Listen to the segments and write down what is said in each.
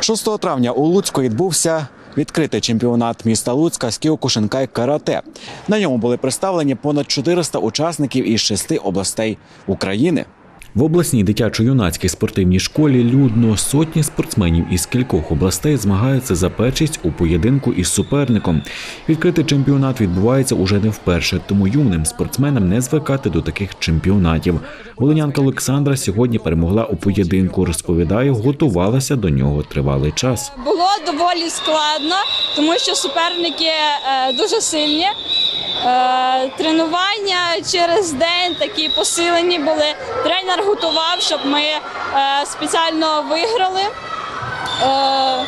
6 травня у Луцьку відбувся відкритий чемпіонат міста Луцька з кіокушинкай карате. На ньому були представлені понад 400 учасників із шести областей України. В обласній дитячо-юнацькій спортивній школі людно сотні спортсменів із кількох областей змагаються за першість у поєдинку із суперником. Відкритий чемпіонат відбувається уже не вперше, тому юним спортсменам не звикати до таких чемпіонатів. Волинянка Олександра сьогодні перемогла у поєдинку. Розповідає, готувалася до нього тривалий час. Було доволі складно, тому що суперники е, дуже сильні. Е, тренування через день такі посилені були. Тренер готував, щоб ми е, спеціально виграли. Е,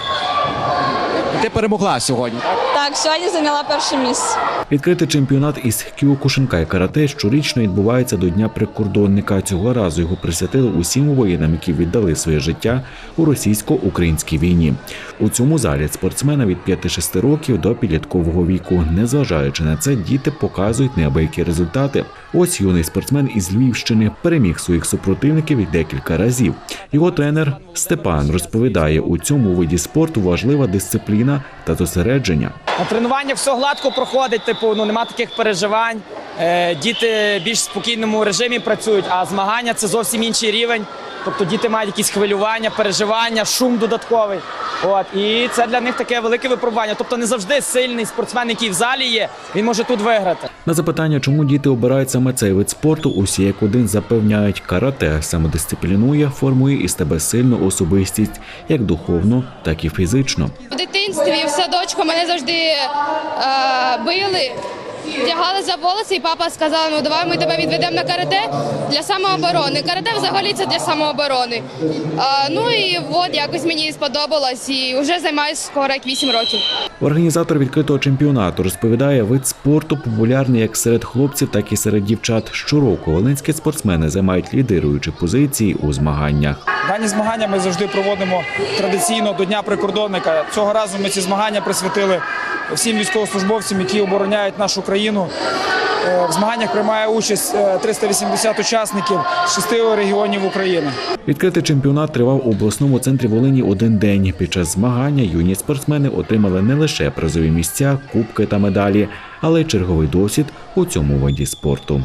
Ти перемогла сьогодні. так, сьогодні зайняла перше місце. Відкритий чемпіонат із кіокушинкай карате щорічно відбувається до Дня прикордонника. Цього разу його присвятили усім воїнам, які віддали своє життя у російсько-українській війні. У цьому залі спортсмена від 5-6 років до підліткового віку. Незважаючи на це, діти показують неабиякі результати. Ось юний спортсмен із Львівщини переміг своїх супротивників і декілька разів. Його тренер Степан розповідає, у цьому виді спорту важлива дисципліна та зосередження. На тренуваннях все гладко проходить, типу, ну нема таких переживань. Е, діти в більш спокійному режимі працюють, а змагання це зовсім інший рівень. Тобто діти мають якісь хвилювання, переживання, шум додатковий. От і це для них таке велике випробування. Тобто не завжди сильний спортсмен, який в залі є, він може тут виграти. На запитання, чому діти обирають саме цей вид спорту, усі як один запевняють, карате самодисциплінує, формує із тебе сильну особистість, як духовно, так і фізично. В дитинстві в садочку мене завжди е, били, тягали за волоси, і папа сказав, ну давай ми тебе відведемо на карате для самооборони. Карате взагалі це для самооборони. Е, ну і от якось мені сподобалось і вже займаюся скоро як 8 років. Організатор відкритого чемпіонату розповідає, вид спорту популярний як серед хлопців, так і серед дівчат. Щороку волинські спортсмени займають лідируючі позиції у змаганнях. Дані змагання ми завжди проводимо традиційно до Дня прикордонника. Цього разу ми ці змагання присвятили всім військовослужбовцям, які обороняють нашу країну. Е, В змаганнях приймає участь е, 380 учасників з шести регіонів України. Відкритий чемпіонат тривав у обласному центрі Волині один день. Під час змагання юні спортсмени отримали не лише призові місця, кубки та медалі, але й черговий досвід у цьому виді спорту.